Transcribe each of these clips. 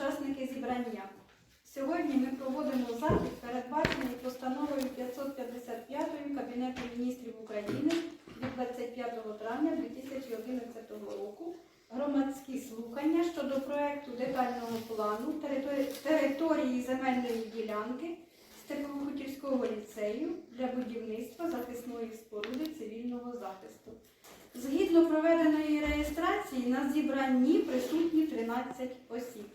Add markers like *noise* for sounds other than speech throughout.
учасники зібрання. Сьогодні ми проводимо захід, передбачений постановою 555 Кабінету міністрів України від 25 травня 2011 року. Громадські слухання щодо проекту детального плану території, земельної ділянки Степово-Хутірського ліцею для будівництва захисної споруди цивільного захисту. Згідно проведеної реєстрації на зібранні присутні 13 осіб.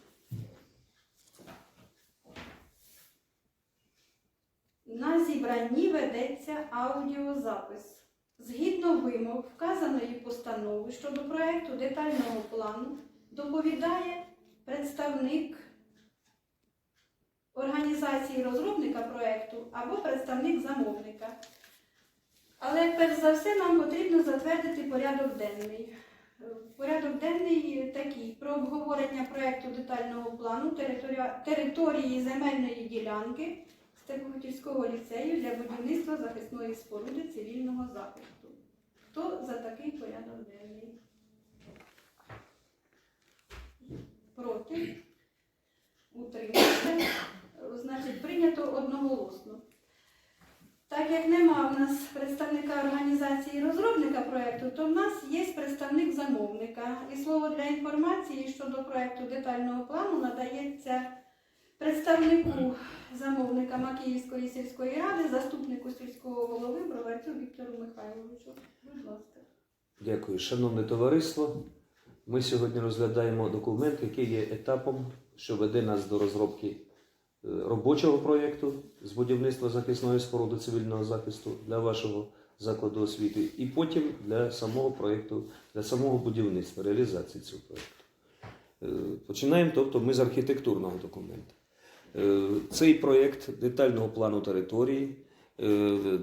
На зібранні ведеться аудіозапис. Згідно вимог вказаної постанови щодо проекту детального плану доповідає представник організації розробника проекту або представник замовника. Але перш за все нам потрібно затвердити порядок денний. Порядок денний такий про обговорення проекту детального плану території земельної ділянки Степовутівського ліцею для будівництва захисної споруди цивільного захисту. Хто за такий порядок денний? Проти? Утримався? Значить, прийнято одноголосно. Так як нема в нас представника організації розробника проєкту, то в нас є представник замовника. І слово для інформації щодо проєкту детального плану надається представнику замовника Макіївської сільської ради, заступнику сільського голови Броварцю Віктору Михайловичу. Будь ласка. Дякую, шановне товариство. Ми сьогодні розглядаємо документ, який є етапом, що веде нас до розробки е, робочого проєкту з будівництва захисної споруди цивільного захисту для вашого закладу освіти, і потім для самого проєкту, для самого будівництва, реалізації цього проєкту. Е, Починаємо, тобто, ми з архітектурного документу. Е, Цей проєкт детального плану території е,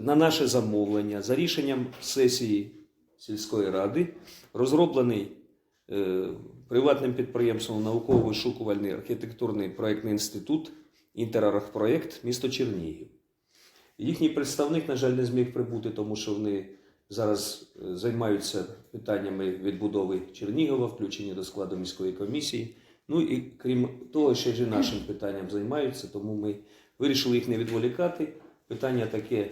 на наше замовлення за рішенням сесії сільської ради розроблений е, приватним підприємством науково-вишукувальний архітектурний проєктний інститут Інтерархпроєкт місто Чернігів. Їхній представник, на жаль, не зміг прибути, тому що вони зараз займаються питаннями відбудови Чернігова, включення до складу міської комісії. Ну і крім того, ще ж нашим питанням займаються, тому ми вирішили їх не відволікати. Питання таке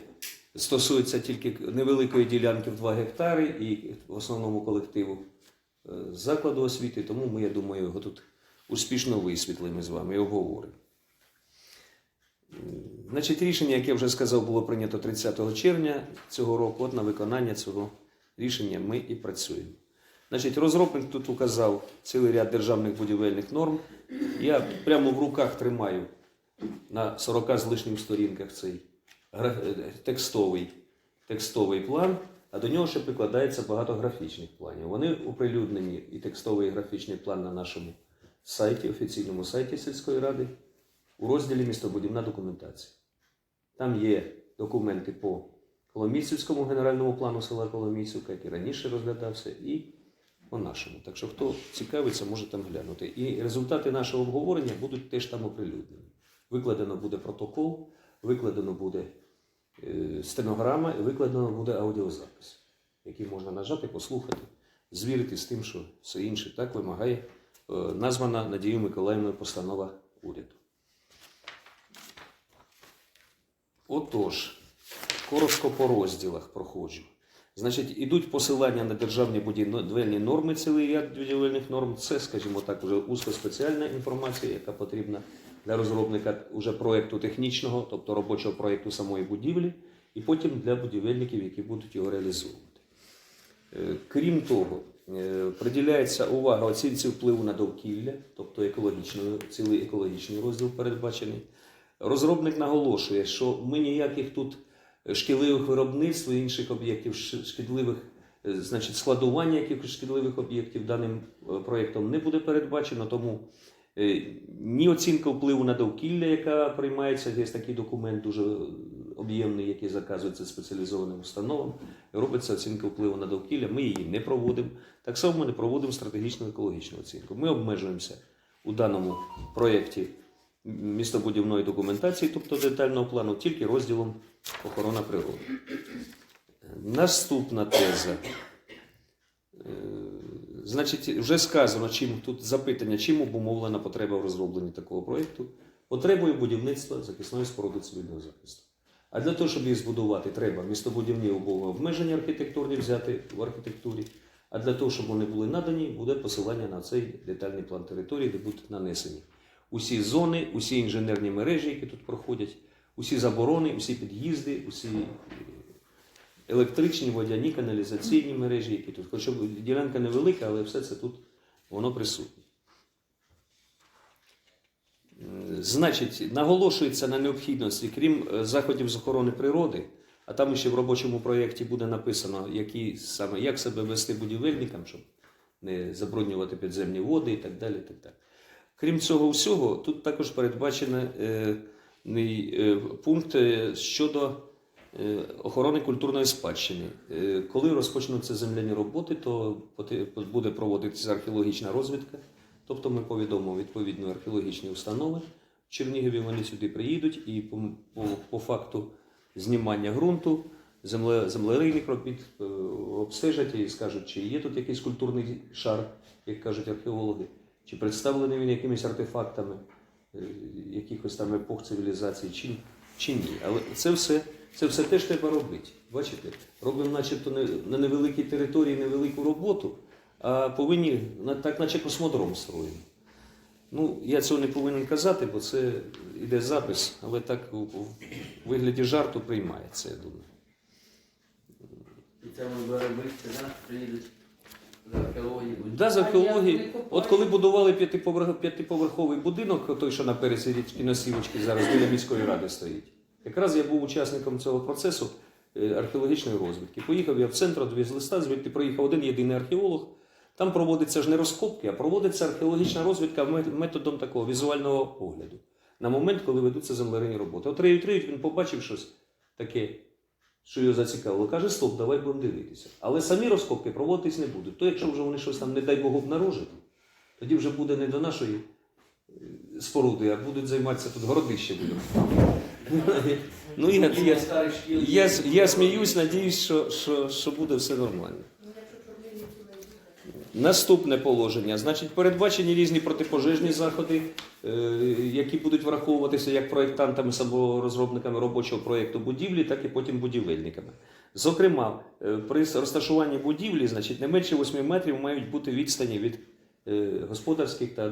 стосується тільки невеликої ділянки в 2 гектари і в основному колективу е, закладу освіти, тому ми, я думаю, його тут успішно висвітлимо з вами і обговоримо. Значить, рішення, яке я вже сказав, було прийнято 30 червня цього року. От на виконання цього рішення ми і працюємо. Значить, розробник тут указав цілий ряд державних будівельних норм. Я прямо в руках тримаю на 40 з лишнім сторінках цей текстовий, текстовий план, а до нього ще прикладається багато графічних планів. Вони оприлюднені і текстовий і графічний план на нашому сайті, офіційному сайті сільської ради, у розділі містобудівна документація. Там є документи по Коломійцівському генеральному плану села Коломійцівка, який раніше розглядався, і по нашому. Так що, хто цікавиться, може там глянути. І результати нашого обговорення будуть теж там оприлюднені. Викладено буде протокол, викладено буде е, стенограма і викладено буде аудіозапис, який можна нажати, послухати, звірити з тим, що все інше так вимагає е, названа Надією Миколаївною постанова уряду. Отож, коротко по розділах проходжу. Значить, ідуть посилання на державні будівельні норми, цілий ряд будівельних норм. Це, скажімо так, вже узкоспеціальна інформація, яка потрібна для розробника уже проєкту технічного, тобто робочого проєкту самої будівлі, і потім для будівельників, які будуть його реалізовувати. Е, Крім того, е, приділяється увага оцінці впливу на довкілля, тобто екологічної, цілий екологічний розділ передбачений. Розробник наголошує, що ми ніяких тут шкідливих виробництв і інших об'єктів, шкідливих, е, значить, складування якихось шкідливих об'єктів даним е, проєктом не буде передбачено, тому е, ні оцінка впливу на довкілля, яка приймається, є такий документ дуже об'ємний, який заказується спеціалізованим установам, робиться оцінка впливу на довкілля, ми її не проводимо. Так само ми не проводимо стратегічну екологічну оцінку. Ми обмежуємося у даному проєкті містобудівної документації, тобто детального плану, тільки розділом охорона природи. Наступна теза. Е, Значить, вже сказано, чим тут запитання, чим обумовлена потреба в розробленні такого проєкту. Потребою будівництва захисної споруди цивільного захисту. А для того, щоб її збудувати, треба містобудівні умови обмеження архітектурні взяти в архітектурі. А для того, щоб вони були надані, буде посилання на цей детальний план території, де будуть нанесені усі зони, усі інженерні мережі, які тут проходять, усі заборони, усі під'їзди, усі е, електричні, водяні, каналізаційні мережі, які тут. Хоча ділянка невелика, але все це тут воно присутнє. Значить, наголошується на необхідності, крім е, заходів з охорони природи, а там ще в робочому проєкті буде написано, які саме, як себе вести будівельникам, щоб не забруднювати підземні води і так далі. І так далі. Крім цього всього, тут також передбачений е, е, пункт е, щодо охорони культурної спадщини. Коли розпочнуться земляні роботи, то буде проводитися археологічна розвідка. Тобто ми повідомимо відповідні археологічні установи. В Чернігові вони сюди приїдуть і по, по, по факту знімання ґрунту, земле, землерийних робіт обстежать і скажуть, чи є тут якийсь культурний шар, як кажуть археологи, чи представлений він якимись артефактами е, якихось там епох цивілізації, чи, чи ні. Але це все, це все теж треба робити. Бачите, робимо начебто не- на невеликій території невелику роботу, а повинні так, наче космодром строїмо. Ну, я цього не повинен казати, бо це йде запис, але так у, вигляді жарту приймається, я думаю. І це ми будемо робити, да? приїдуть. Да, з археології. От коли будували п'ятиповерх- п'ятиповерховий будинок, той, що на пересі річки Носівочки зараз біля міської ради стоїть. Якраз я був учасником цього процесу е, археологічної розвідки. Поїхав я в центр, довіз листа, звідти проїхав один єдиний археолог. Там проводиться ж не розкопки, а проводиться археологічна розвідка мет- методом такого візуального огляду. На момент, коли ведуться землеринні роботи. От Реють Реють, він побачив щось таке, що його зацікавило. Каже, стоп, давай будемо дивитися. Але самі розкопки проводитись не будуть. То якщо вже вони щось там, не дай Бог, обнаружать, тоді вже буде не до нашої е, споруди, а будуть займатися тут городище буде. Ну, я, я, я, я сміюсь, надіюсь, що, що, що буде все нормально. Наступне положення. Значить, передбачені різні протипожежні заходи, е, які будуть враховуватися як проєктантами або розробниками робочого проєкту будівлі, так і потім будівельниками. Зокрема, е, при розташуванні будівлі, значить, не менше 8 метрів мають бути відстані від е, господарських та,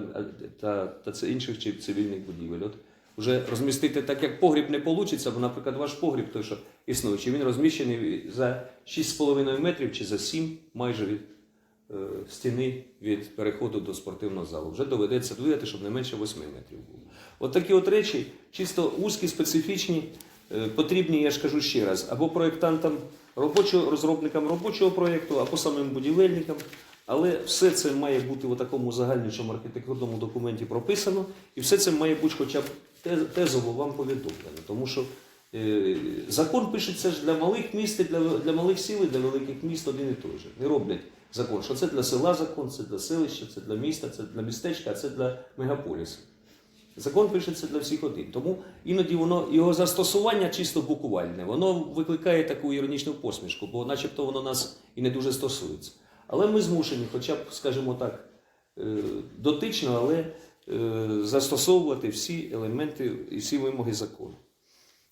та, та інших чи цивільних будівель. От вже розмістити так, як погріб не вийде, бо, наприклад, ваш погріб, той, що існуючий, він розміщений за 6,5 метрів чи за 7 майже від стіни від переходу до спортивного залу. Вже доведеться двигати, щоб не менше 8 метрів було. От такі от речі, чисто вузькі, специфічні, е, потрібні, я ж кажу ще раз, або проєктантам, робочого, розробникам робочого проєкту, або самим будівельникам. Але все це має бути в такому загальнішому архітектурному документі прописано, і все це має бути хоча б тезово вам повідомлено. Тому що е, закон пишеться ж для малих міст, для, для малих сіл, для великих міст один і той же. Не роблять закон, що це для села закон, це для селища, це для міста, це для містечка, а це для мегаполісу. Закон пишеться для всіх один. Тому іноді воно його застосування чисто буквальне, воно викликає таку іронічну посмішку, бо начебто воно нас і не дуже стосується. Але ми змушені, хоча б, скажімо так, е, дотично, але е, застосовувати всі елементи і всі вимоги закону.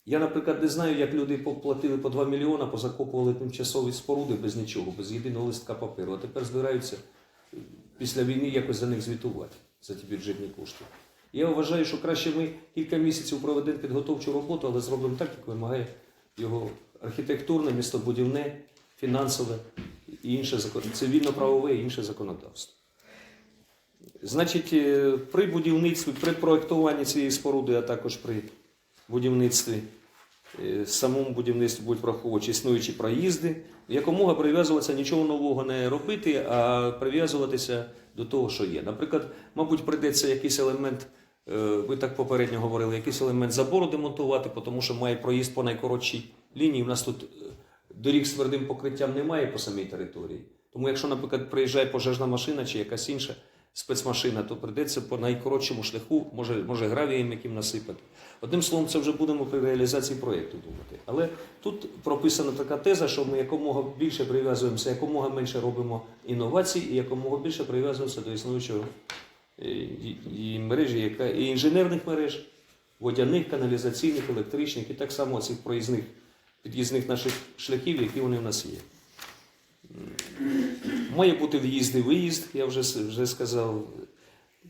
Я, наприклад, не знаю, як люди поплатили по 2 мільйона, позакопували тимчасові споруди без нічого, без єдиного листка паперу, а тепер збираються е, після війни якось за них звітувати, за ті бюджетні кошти. Я вважаю, що краще ми кілька місяців проведемо підготовчу роботу, але зробимо так, як вимагає його архітектурне, містобудівне, фінансове і інше цивільно-правове і інше законодавство. Значить, е, при будівництві, при проєктуванні цієї споруди, а також при будівництві, е, самому будівництві будуть враховувати існуючі проїзди, якомога прив'язуватися нічого нового не робити, а прив'язуватися до того, що є. Наприклад, мабуть, прийдеться якийсь елемент, е, ви так попередньо говорили, якийсь елемент забору демонтувати, тому що має проїзд по найкоротшій лінії. У нас тут е, доріг з твердим покриттям немає по самій території. Тому якщо, наприклад, приїжджає пожежна машина чи якась інша, спецмашина, то прийдеться по найкоротшому шляху, може, може гравієм яким насипати. Одним словом, це вже будемо при реалізації проєкту думати. Але тут прописана така теза, що ми якомога більше прив'язуємося, якомога менше робимо інновацій і якомога більше прив'язуємося до існуючого е, і, мережі, яка і інженерних мереж, водяних, каналізаційних, електричних, і так само цих проїзних під'їзних наших шляхів, які вони в нас є. Має бути в'їзд і виїзд, я вже, вже сказав.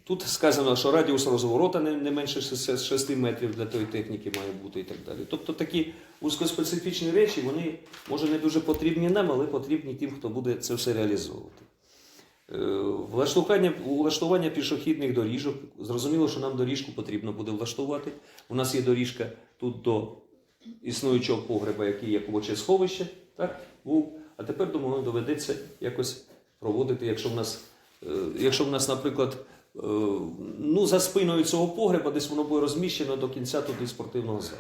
Тут сказано, що радіус розворота не, не менше 6 6 метрів для тої техніки має бути і так далі. Тобто такі вузькоспецифічні речі, вони може не дуже потрібні нам, але потрібні тим, хто буде це все реалізовувати. Е, Влаштування, влаштування пішохідних доріжок. Зрозуміло, що нам доріжку потрібно буде влаштувати. У нас є доріжка тут до існуючого погреба, який є ковоче сховище, так, був. А тепер, думаю, доведеться якось проводити, якщо в нас, е, якщо в нас, наприклад, е, ну, за спиною цього погреба десь воно буде розміщено до кінця туди спортивного залу.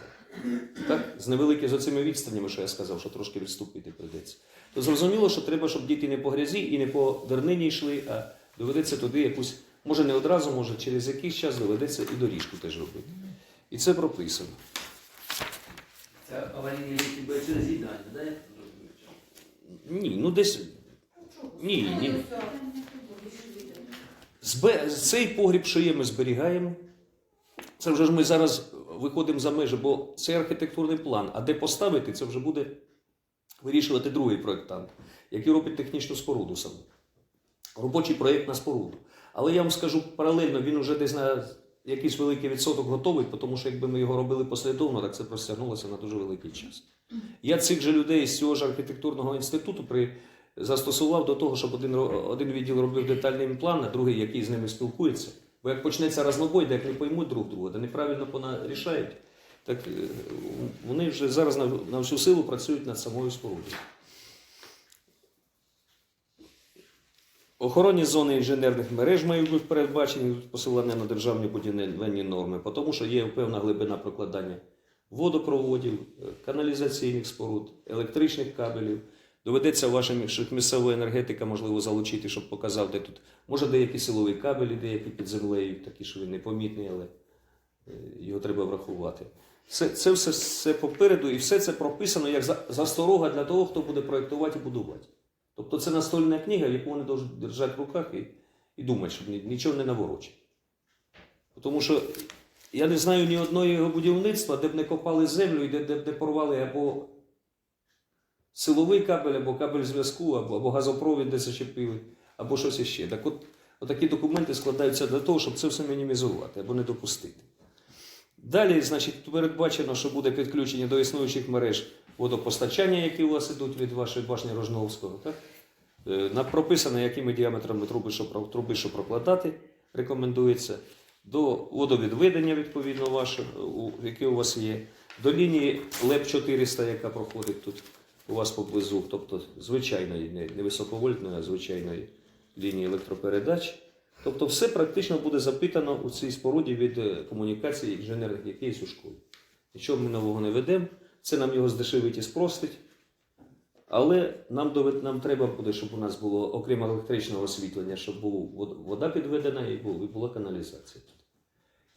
Так? З невеликими з оцими відстанями, що я сказав, що трошки відступити прийдеться. То зрозуміло, що треба, щоб діти не по грязі і не по дернині йшли, а доведеться туди якусь, може не одразу, може через якийсь час доведеться і доріжку теж робити. І це прописано. Це аварійні ліки буде через їдання, так? Ні, ну десь. Ні, ні. Цей погріб, що є, ми зберігаємо. Це вже ж ми зараз виходимо за межі, бо це архітектурний план. А де поставити, це вже буде вирішувати другий проєктант, який робить технічну споруду саме. Робочий проєкт на споруду. Але я вам скажу паралельно, він вже десь на якийсь великий відсоток готовий, тому що якби ми його робили послідовно, так це простягнулося на дуже великий час. Я цих же людей з цього ж архітектурного інституту при... застосував до того, щоб один, один відділ робив детальний план, а другий, який з ними спілкується. Бо як почнеться разнобой, де як не поймуть друг друга, де неправильно понарішають, так е, вони вже зараз на, на всю силу працюють над самою спорудою. Охоронні зони інженерних мереж мають бути передбачені посилання на державні будівельні норми, тому що є певна глибина прокладання водопроводів, е, каналізаційних споруд, електричних кабелів. Доведеться ваша між- місцева енергетика, можливо, залучити, щоб показав, де тут. Може, деякі силові кабелі, деякі під землею, такі, що він непомітний, але е, його треба врахувати. Це, це все, все попереду, і все це прописано як засторога для того, хто буде проєктувати і будувати. Тобто це настольна книга, яку вони повинні держати в руках і, і думати, щоб нічого не наворочить. Тому що я не знаю ні одного його будівництва, де б не копали землю і де, де б не порвали або силовий кабель, або кабель зв'язку, або, або газопровід, де зачепили, або щось іще. Так от, отакі документи складаються для того, щоб це все мінімізувати або не допустити. Далі, значить, передбачено, що буде підключення до існуючих мереж водопостачання, які у вас ідуть від вашої башні Рожновського. Так? Е, Прописано, якими діаметрами труби, що, труби, що прокладати, рекомендується. До водовідведення, відповідно, ваше, яке у вас є. До лінії ЛЕП 400, яка проходить тут у вас поблизу, тобто звичайної, не, високовольтної, а звичайної лінії електропередач. Тобто все практично буде запитано у цій споруді від е, комунікацій інженерних, які є у школі. Нічого ми нового не ведемо, це нам його здешевить і спростить. Але нам, нам треба буде, щоб у нас було, окрім електричного освітлення, щоб була вода підведена і була каналізація.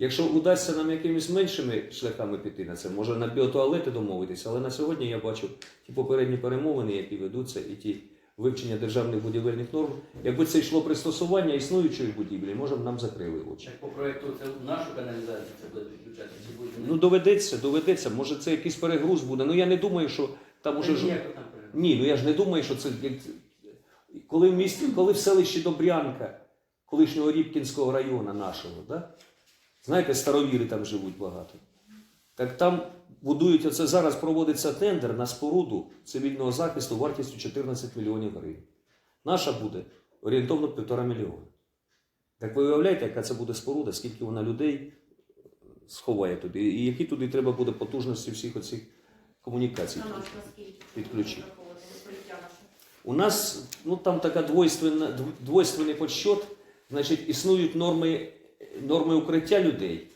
Якщо удасться нам якимись меншими шляхами піти на це, може на біотуалети домовитися, але на сьогодні я бачу ті попередні перемовини, які ведуться, і ті вивчення державних будівельних норм. Якби це йшло пристосування існуючої будівлі, може б нам закрили очі. Так по проєкту це нашу каналізацію це буде підключати, Ну доведеться, доведеться. Може це якийсь перегруз буде. Ну я не думаю, що там уже ж. там. Ні, ну я ж не думаю, що це. Коли в місті, коли в селищі Добрянка, колишнього Рібкінського району нашого, да? Знаєте, старовіри там живуть багато. Так там будують, оце зараз проводиться тендер на споруду цивільного захисту вартістю 14 мільйонів гривень. Наша буде орієнтовно півтора мільйона. Так ви уявляєте, яка це буде споруда, скільки вона людей сховає туди, і які туди треба буде потужності всіх оцих комунікацій підключити. У нас ну, там така двойственна, двойственний подсчет, значить, існують норми, норми укриття людей,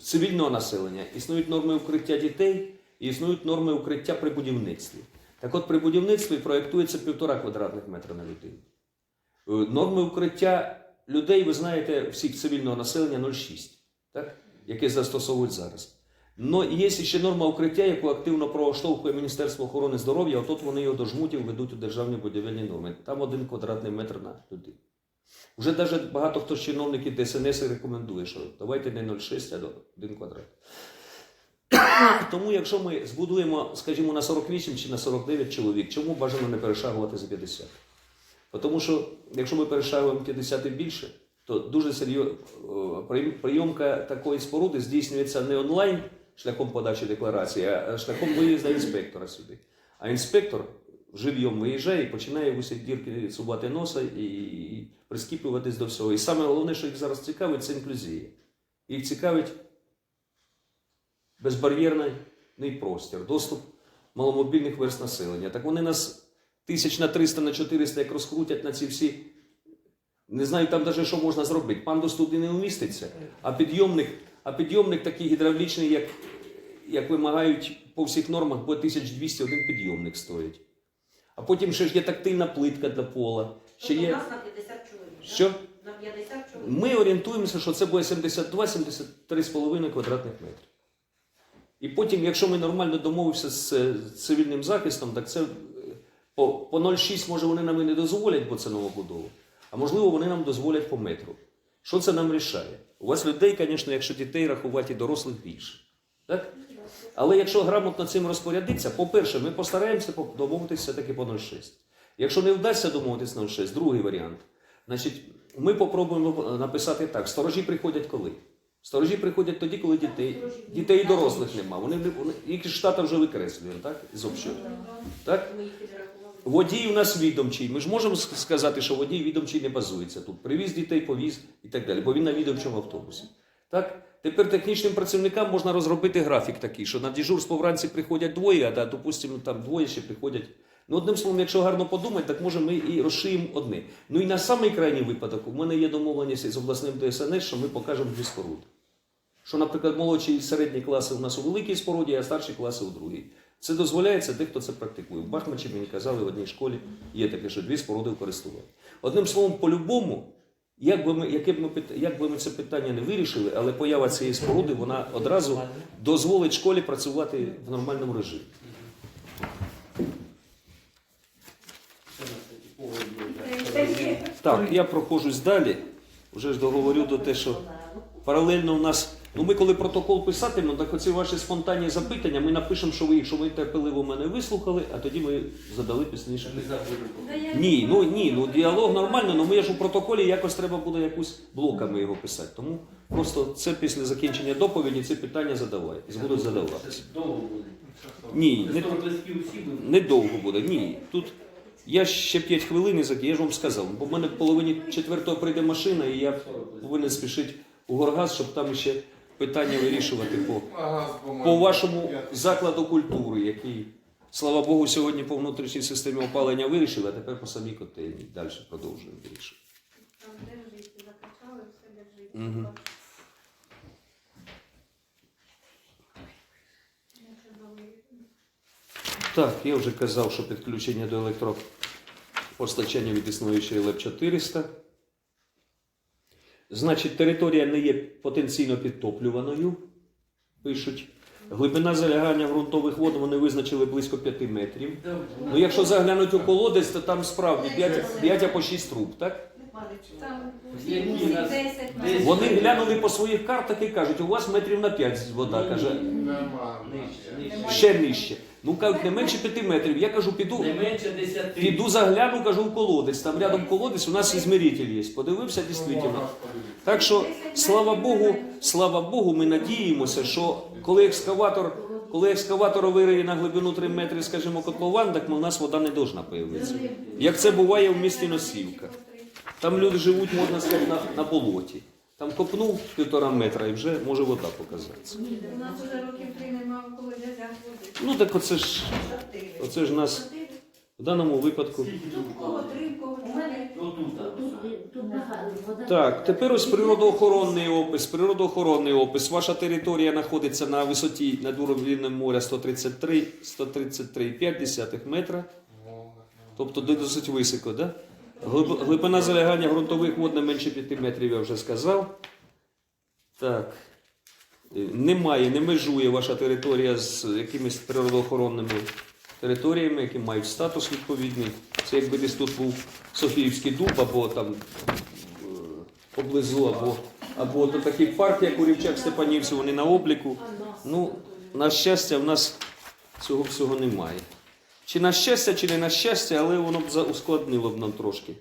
цивільного населення, існують норми укриття дітей і існують норми укриття при будівництві. Так от при будівництві проєктується півтора квадратних метра на людину. Е, Норми укриття людей, ви знаєте, всіх цивільного населення 0,6, так? яке застосовують зараз. Но є ще норма укриття, яку активно проштовхує Міністерство охорони здоров'я, отут вони його до жмутів ведуть у державні будівельні норми. Там один квадратний метр на людину. Вже навіть багато хто з чиновників ДСНС рекомендує, що давайте не 0,6, а 1 квадрат. *coughs* Тому якщо ми збудуємо, скажімо, на 48 чи на 49 чоловік, чому бажано не перешагувати за 50? Тому що якщо ми перешагуємо 50 і більше, то дуже серйозна прийомка такої споруди здійснюється не онлайн шляхом подачі декларації, а шляхом виїзду інспектора сюди. А інспектор живьом виїжджає і починає в усі дірки сувати носа і, прискіплюватись до всього. І саме головне, що їх зараз цікавить, це інклюзія. Їх цікавить безбар'єрний простір, доступ маломобільних верст населення. Так вони нас тисяч на 300 на 400 як розкрутять на ці всі. Не знаю там навіть, що можна зробити. Пандус туди не вміститься, а підйомник, а підйомник такий гідравлічний, як, як вимагають по всіх нормах, бо 1200 один підйомник стоїть. А потім ще ж є тактильна плитка для пола. Ще Тобто у нас на 50 чоловік. Що? На 50 чоловік. Ми орієнтуємося, що це буде 72-73,5 квадратних метрів. І потім, якщо ми нормально домовимося з е, цивільним захистом, так це е, по, по 0,6 може вони нам і не дозволять, бо це новобудова. А можливо, вони нам дозволять по метру. Що це нам рішає? У вас людей, звісно, якщо дітей рахувати і дорослих більше. Так? Але якщо грамотно цим розпорядитися, по-перше, ми постараємося домовитися все-таки по 0,6. Якщо не вдасться домовитися 0,6, другий варіант. Значить, ми попробуємо написати так: сторожі приходять коли? Сторожі приходять тоді, коли дітей, дітей і дорослих нема. Вони, вони їх штата вже викреслюємо, так? З обсчету. Так? Водій у нас відомчий. Ми ж можемо сказати, що водій відомчий не базується тут. Привіз дітей, повіз і так далі, бо він на відомчому автобусі. Так? Тепер технічним працівникам можна розробити графік такий, що на дежурство вранці приходять двоє, а да, допустимо, там двоє ще приходять. Ну, одним словом, якщо гарно подумати, так може ми і розшиємо одне. Ну і на самий крайній випадок, у мене є домовленість з обласним ДСНС, що ми покажемо дві споруди. Що, наприклад, молодші і середні класи у нас у великій споруді, а старші класи у другій. Це дозволяється дехто це практикує. В Бахмачі мені казали в одній школі є таке, що дві споруди в. Одним словом, по-любому, як би ми, яке б ми, як би ми це питання не вирішили, але поява цієї споруди вона одразу дозволить школі працювати в нормальному режимі. Так, я проходжусь далі. Вже ж договорю до те, що паралельно у нас. Ну, ми коли протокол писатимемо, так оці ваші спонтанні запитання, ми напишемо, що ви їх, що ви терпеливо мене вислухали, а тоді ми задали пізніше. Не Ні, ну ні, ну діалог нормально, але ми ж у протоколі якось треба буде якусь блоками його писати. Тому просто це після закінчення доповіді ці питання задавай, і будуть задаватися. Це довго буде. Ні, не, 40 листків всі будуть. недовго буде. Ні. Тут я ще 5 хвилин я ж вам сказав, бо в мене в половині четвертого прийде машина, і я повинен спішити у Горгаз, щоб там ще питання вирішувати по, по вашому закладу культури, який, слава Богу, сьогодні по внутрішній системі опалення вирішили, а тепер по самій котельні. Далі продовжуємо вирішити. Там держить, закачали, все держить. Мгм. Так, я вже казав, що підключення до електропостачання від існуючої ЛЕП 400. Значить, територія не є потенційно підтоплюваною. Пишуть. Глибина залягання ґрунтових вод вони визначили близько 5 метрів. Ну, якщо заглянути у колодець, то там справді 5, 5 або 6 труб, так? Там Які усі у нас 10 десять? метрів. Вони глянули по своїх картах і кажуть, у вас метрів на 5 вода. Каже, ще нижче. Ну, кажуть, не менше 5 метрів. Я кажу, піду. Не менше 10. Піду загляну, кажу, в колодець. Там рядом колодець, у нас ізмеритель є. Подивився дійсно. Так що, слава Богу, слава Богу, ми надіємося, що коли екскаватор, коли екскаватор вириє на глибину 3 метри, скажімо, котлован, так у нас вода не должна появитися. Як це буває в місті Носівка. Там люди живуть, можна сказати, на, на болоті. Там копнув півтора метра і вже може вода показатися. У нас вже років три немає в колодязях води. Ну так оце ж, оце ж нас в даному випадку. Тут кого три, кого чотири. Так. Так, тепер ось природоохоронний опис. Природоохоронний опис. Ваша територія знаходиться на висоті над уровнем моря 133, 133,5 метра. Тобто досить високо, да? Глиб- Глибина залягання ґрунтових вод не менше 5 метрів, я вже сказав. Так. Немає, не межує ваша територія з якимись природоохоронними територіями, які мають статус відповідний. Це якби десь тут був Софіївський дуб, або там е, поблизу, або, або то такий парк, як у Рівчак Степанівці, вони на обліку. Ну, на щастя, в нас цього всього немає. Чи на щастя, чи не на щастя, але воно б ускладнило б нам трошки.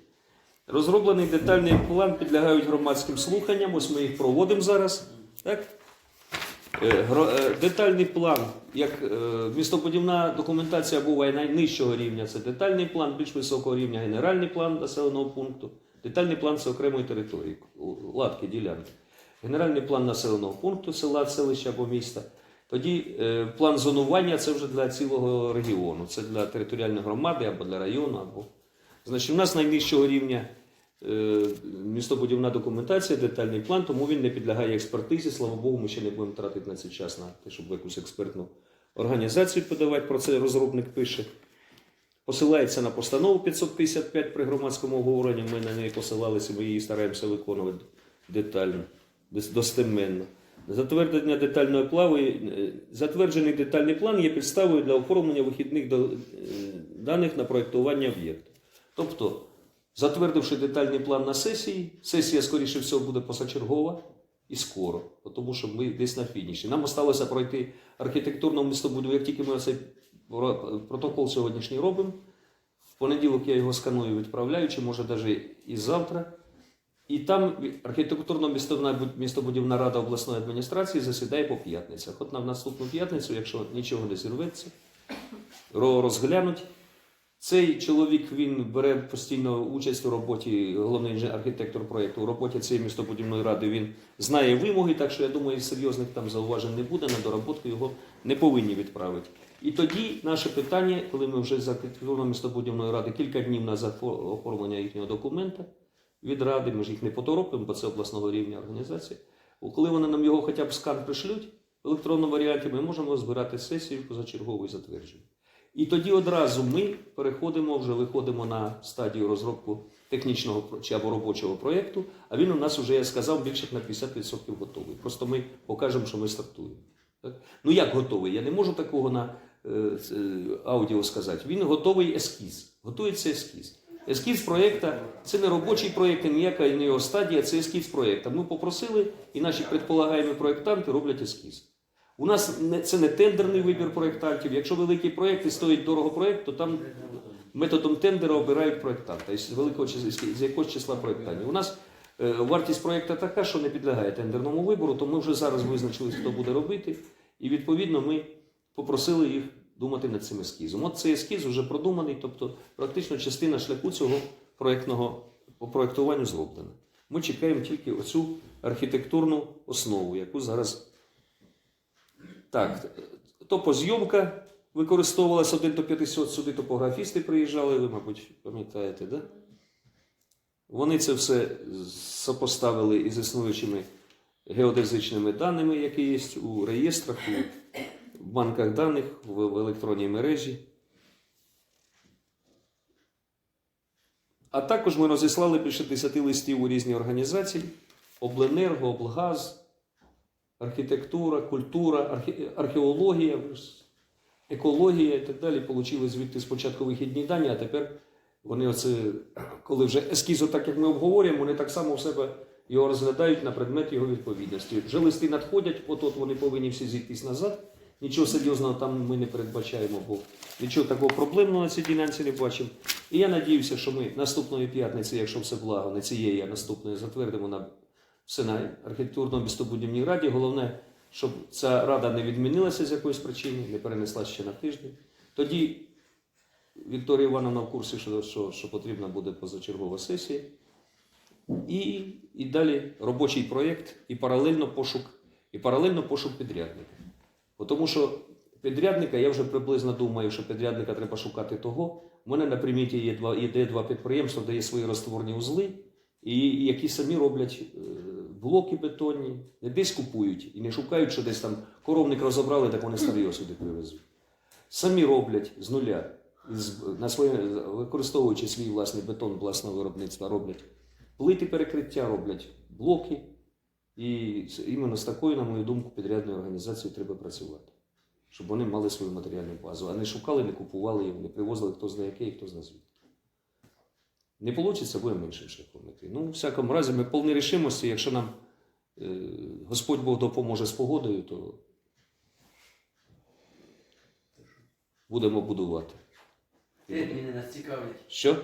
Розроблений детальний план підлягають громадським слуханням, ось ми їх проводимо зараз. Так? Е, е, Детальний план, як е, містобудівна документація буває найнижчого рівня, це детальний план, більш високого рівня генеральний план населеного пункту. Детальний план це окремої території, латки, ділянки. Генеральний план населеного пункту, села, селища або міста. Тоді е, план зонування це вже для цілого регіону, це для територіальної громади або для району. Або... Значить, у нас найнижчого рівня е, містобудівна документація, детальний план, тому він не підлягає експертизі. Слава Богу, ми ще не будемо тратити на це час на те, щоб якусь експертну організацію подавати. Про це розробник пише. Посилається на постанову 555 при громадському обговоренні. Ми на неї посилалися, ми її стараємося виконувати детально, достеменно. Затвердження детальної плави, е, затверджений детальний план є підставою для оформлення вихідних е, даних на проєктування об'єкту. Тобто, затвердивши детальний план на сесії, сесія, скоріше всього, буде позачергова і скоро, тому що ми десь на фініші. Нам осталося пройти архітектурну містобудову, як тільки ми цей протокол сьогоднішній робимо. В понеділок я його сканую, відправляю, чи може навіть і завтра. І там архітектурно-містобудівна містобудівна рада обласної адміністрації засідає по п'ятницях. От на наступну п'ятницю, якщо нічого не зірветься, розглянуть. Цей чоловік він бере постійно участь у роботі, головний архітектор проєкту, у роботі цієї містобудівної ради. Він знає вимоги, так що я думаю, серйозних там зауважень не буде, на доработку його не повинні відправити. І тоді наше питання, коли ми вже з архітектурно містобудівної ради кілька днів на оформлення їхнього документа від ради, ми ж їх не поторопимо, бо це обласного рівня організація. Коли вони нам його хоча б скан пришлють в електронному варіанті, ми можемо збирати сесію позачергову і затвердження. І тоді одразу ми переходимо, вже виходимо на стадію розробку технічного чи або робочого проєкту, а він у нас вже, я сказав, більше на 50% готовий. Просто ми покажемо, що ми стартуємо. Так? Ну як готовий? Я не можу такого на е, е, аудіо сказати. Він готовий ескіз. Готується ескіз. Ескіз проєкту це не робочий проєкт, ніяка не його стадія, це ескіз проєкту. Ми попросили, і наші предполагаємо проєктанти роблять ескіз. У нас не, це не тендерний вибір проєктантів. Якщо великі проєкти стоїть дорого проєкт, то там методом тендера обирають проєктанта із великого з якогось числа проєктантів. У нас е, вартість проєкту така, що не підлягає тендерному вибору, то ми вже зараз визначились, хто буде робити, і відповідно ми попросили їх думати над цим ескізом. От цей ескіз вже продуманий, тобто практично частина шляху цього проєктного по проєктуванню зроблена. Ми чекаємо тільки оцю архітектурну основу, яку зараз. Так, топозйомка використовувалася 1 до 500, сюди топографісти приїжджали, ви, мабуть, пам'ятаєте, да? Вони це все сопоставили із існуючими геодезичними даними, які є у реєстрах, у банках даних, в, в електронній мережі. А також ми розіслали більше 10 листів у різні організації: Обленерго, Облгаз, архітектура, культура, архе- археологія, екологія і так далі. Получили звідти спочатку вихідні дані, а тепер вони оце, коли вже ескізу, так як ми обговорюємо, вони так само в себе його розглядають на предмет його відповідності. Вже листи надходять, от-от вони повинні всі зійтись назад. Нічого серйозного там ми не передбачаємо, бо нічого такого проблемного на цій ділянці не бачимо. І я надіюся, що ми наступної п'ятниці, якщо все благо, не цієї, а наступної затвердимо на все на архітектурно-містобудівній раді. Головне, щоб ця рада не відмінилася з якоїсь причини, не перенесла ще на тиждень. Тоді Вікторія Івановна в курсі, що, що, що потрібна буде позачергова сесія. І, і далі робочий проєкт, і паралельно пошук, і паралельно пошук підрядника. Тому що підрядника, я вже приблизно думаю, що підрядника треба шукати того. У мене на приміті є два, є два підприємства, де є свої розтворні узли, і, які самі роблять е, блоки бетонні, не десь купують і не шукають, що десь там коровник розібрали, так вони старі сюди привезуть. Самі роблять з нуля на своє, використовуючи свій власний бетон власного виробництва, роблять плити перекриття, роблять блоки. І іменно з такою, на мою думку, підрядною організацією треба працювати. Щоб вони мали свою матеріальну базу, а не шукали, не купували її, не привозили хто знає яке і хто знає звідки. Не вийде, будемо іншим шляхом йти. Ну, в всякому разі, ми повні рішимості, якщо нам е, Господь Бог допоможе з погодою, то будемо будувати. Терміни нас цікавлять. Що?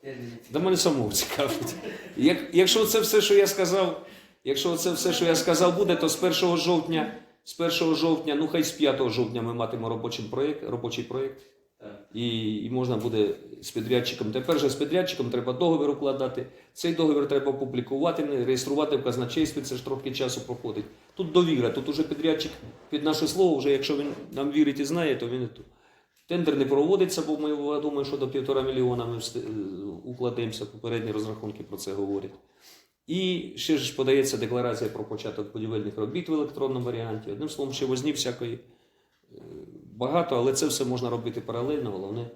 Терміни Да мене самого цікавить. Як, якщо це все, що я сказав, якщо це все, що я сказав, буде, то з 1 жовтня, з 1 жовтня, ну хай з 5 жовтня ми матимемо робочий проєкт, робочий проєкт. І, і можна буде з підрядчиком. Тепер же з підрядчиком треба договір укладати. Цей договір треба опублікувати, реєструвати в казначействі, це ж трохи часу проходить. Тут довіра, тут уже підрядчик під наше слово, вже якщо він нам вірить і знає, то він і тут. Тендер не проводиться, бо ми я думаю, що до півтора мільйона ми е, укладемося, попередні розрахунки про це говорять. І ще ж подається декларація про початок будівельних робіт в електронному варіанті. Одним словом, ще возні всякої е, багато, але це все можна робити паралельно. Головне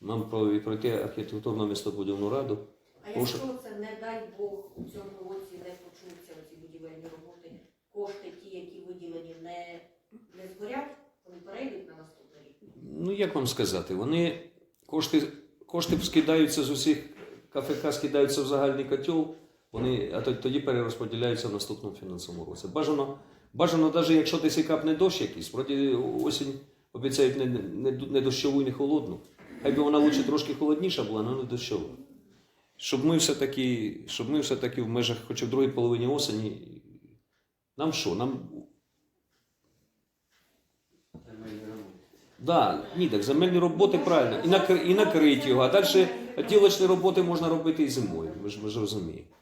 нам пройти архітектурну містобудівну раду. А якщо це, не дай Бог, у цьому році не почнуться ці будівельні роботи, кошти ті, які виділені, не, не згорять, вони перейдуть на наступний рік. Ну, як вам сказати, вони кошти, кошти скидаються з усіх КФК, скидаються в загальний котел, вони, а тоді перерозподіляються в наступному фінансовому році. Бажано, бажано навіть якщо десь і капне дощ якийсь, проти осінь обіцяють не, не, не дощову не холодну. Хай би вона лучше трошки холодніша була, але не дощова. Щоб ми все-таки, щоб ми все-таки в межах, хоч і в другій половині осені, нам що? Нам. Да, ні, так земельні роботи правильно. І, накр... і накрити його. А далі ділочні роботи можна робити і зимою. Ви ж, ви ж розумієте.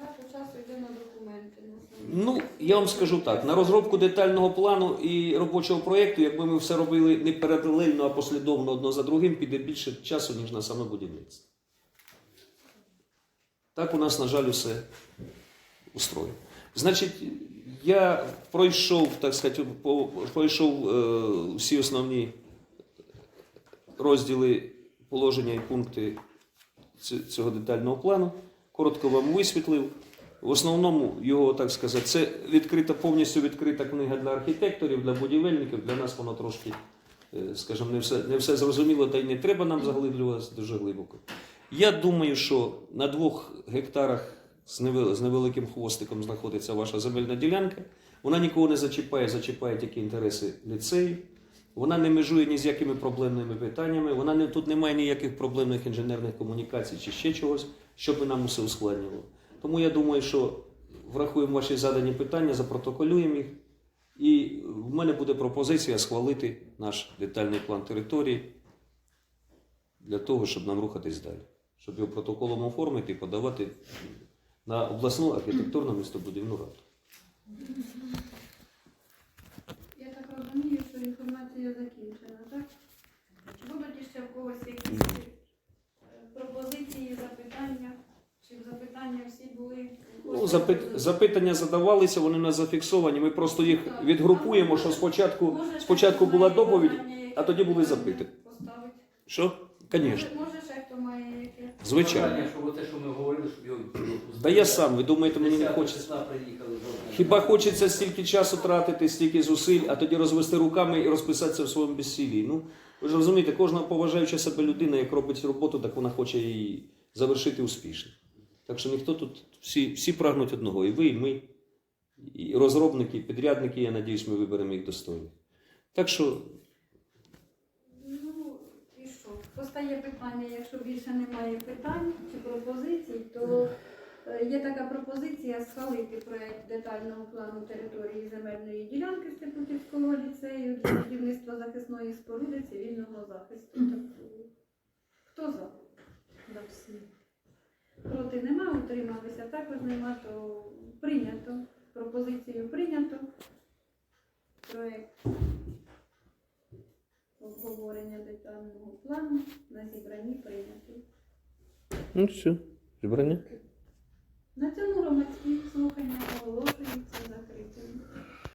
Багато часу йде на документи. на самі. Ну, я вам скажу так: на розробку детального плану і робочого проєкту, якби ми все робили не паралельно, а послідовно одно за другим, піде більше часу, ніж на саме будівництво. Так у нас, на жаль, усе устроєно. Значить, я пройшов, так сказати, пройшов е, всі основні розділи положення і пункти цього детального плану. Коротко вам висвітлив. В основному його, так сказати, це відкрита, повністю відкрита книга для архітекторів, для будівельників. Для нас воно трошки, е, скажімо, не все, не все зрозуміло, та й не треба нам заглиблюватися дуже глибоко. Я думаю, що на двох гектарах з невеликим хвостиком знаходиться ваша земельна ділянка. Вона нікого не зачіпає, зачіпає тільки інтереси ліцею. Вона не межує ні з якими проблемними питаннями. Вона не тут немає ніяких проблемних інженерних комунікацій чи ще чогось, що би нам усе ускладнювало. Тому я думаю, що врахуємо ваші задані питання, запротоколюємо їх. І в мене буде пропозиція схвалити наш детальний план території для того, щоб нам рухатись далі. Щоб його протоколом оформити і подавати на обласну архітектурну містобудівну раду. Я так розумію, що інформація закінчена, так? Будуть ще в когось якісь е, пропозиції, запитання? Чи запитання всі були? Ну, запит, запитання задавалися, вони нас зафіксовані. Ми просто їх відгрупуємо, що спочатку, Може, спочатку хтось була має доповідь, а тоді були запитання. Поставити. Що? Звісно. Може, може ще хто має яке? Звичайно. Щоб те, що ми говорили, щоб його Да я сам, ви думаєте, мені не хочеться. приїхали жовтня. Хіба хочеться стільки часу тратити, стільки зусиль, а тоді розвести руками і розписатися в своєму безсилі. Ну, ви ж розумієте, кожна поважаюча себе людина, як робить роботу, так вона хоче її завершити успішно. Так що ніхто тут, всі, всі прагнуть одного, і ви, і ми, і розробники, і підрядники, я надіюсь, ми виберемо їх достойно. Так що Ну, і що? Постає питання, якщо більше немає питань чи пропозицій, то е, є така пропозиція схвалити проект детального плану території земельної ділянки Степутівського ліцею для будівництва захисної споруди цивільного захисту. Так, Хто за? За всі. Проти нема, утрималися також нема, то прийнято. Пропозицію прийнято. Проект обговорення детального плану на зібранні прийнято. ну все, зібрання. На цьому громадські слухання оголошуються.